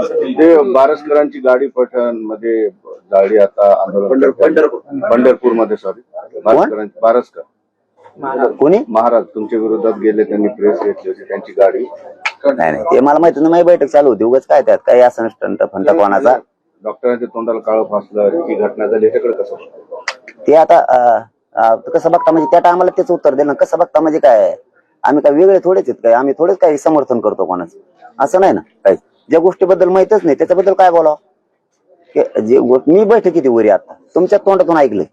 ते बारसकरांची गाडी पठाणमध्ये जाळली आता आंदोलन पंढरपूर. मध्ये सॉरी बारसकरांची बारसकर. कोणी? महाराज. तुमच्या विरोधात गेले त्यांनी प्रेस घेतली होती त्यांची गाडी. नाही नाही. ते मला माहिती नाही बैठक चालू होती. उगाच काय त्यात? काही असं स्टंट फंट कोणाचा? डॉक्टरांच्या तोंडाला काळं फासलं ही घटना झाली. याच्याकडे कसं? ते आता अं, अं, कसं बघता? म्हणजे त्या टायमाला तेच उत्तर दिलं. कसं बघता? म्हणजे काय? आम्ही काय वेगळे थोडेच आहेत काय? आम्ही थोडेच काही समर्थन करतो कोणाचं? असं नाही ना काही? ज्या गोष्टीबद्दल माहितच नाही त्याच्याबद्दल काय बोलावं? जे मी बैठकीत आहे वरी आता? तुमच्या तोंडातून ऐकलंय.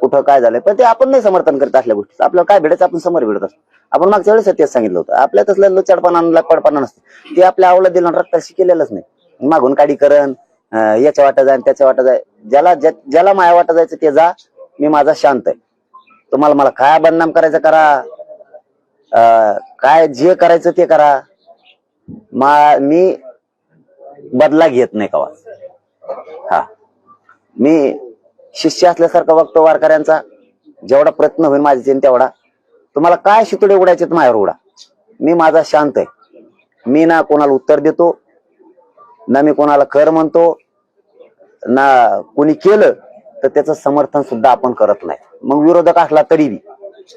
कुठं काय झालंय? पण ते आपण नाही समर्थन करत असल्या गोष्टी आपल्याला काय भेटायचं? आपण समोर भेटत असतो. आपण मागच्या वेळेस तेच सांगितलं होतं. आपल्या तसलं लचडपणा लपडपणा नसतं. ते आपल्या आवला दिलं रक्ताशी केलेलंच नाही. मागून काडी करण याच्या वाटा जाय त्याच्या वाटा जाय ज्याला ज्याला माया वाटा जायचं ते जा. मी माझा शांत आहे. तुम्हाला मला काय बदनाम करायचं करा. अं, काय जे करायचं ते करा. मा मी बदला घेत नाही कवा. हा. मी शिष्य असल्यासारखं बघतो वारकऱ्यांचा. जेवढा प्रयत्न होईल माझ्याचे तेवढा. तुम्हाला काय शितुडे उडायचे माझ्यावर उडा. मी माझा शांत आहे. मी ना कोणाला उत्तर देतो ना मी कोणाला कर म्हणतो ना कोणी केलं तर त्याचं समर्थन सुद्धा आपण करत नाही. मग विरोधक असला तरी बी.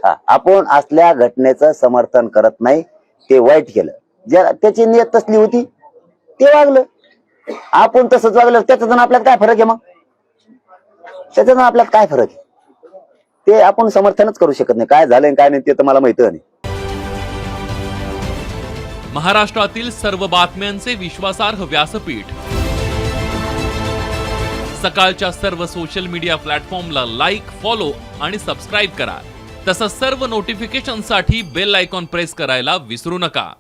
हा. आपण असल्या घटनेचं समर्थन करत नाही. ते वाईट केलं. ज्या त्याची नियत तसली होती ते वागलं. आपण तसंच वागलं त्याच्यातून आपल्यात काय फरक आहे मग? त्याच्यातून आपल्यात काय फरक आहे? ते आपण समर्थनच करू शकत नाही. काय झालंय काय नाही ते तर मला माहिती नाही महाराष्ट्रातील सर्व बातम्यांचे विश्वासार्ह व्यासपीठ. सकाळच्या सर्व सोशल मीडिया प्लॅटफॉर्मला लाईक फॉलो आणि सबस्क्राईब करा. तसंच सर्व नोटिफिकेशनसाठी बेल आयकॉन प्रेस करायला विसरू नका.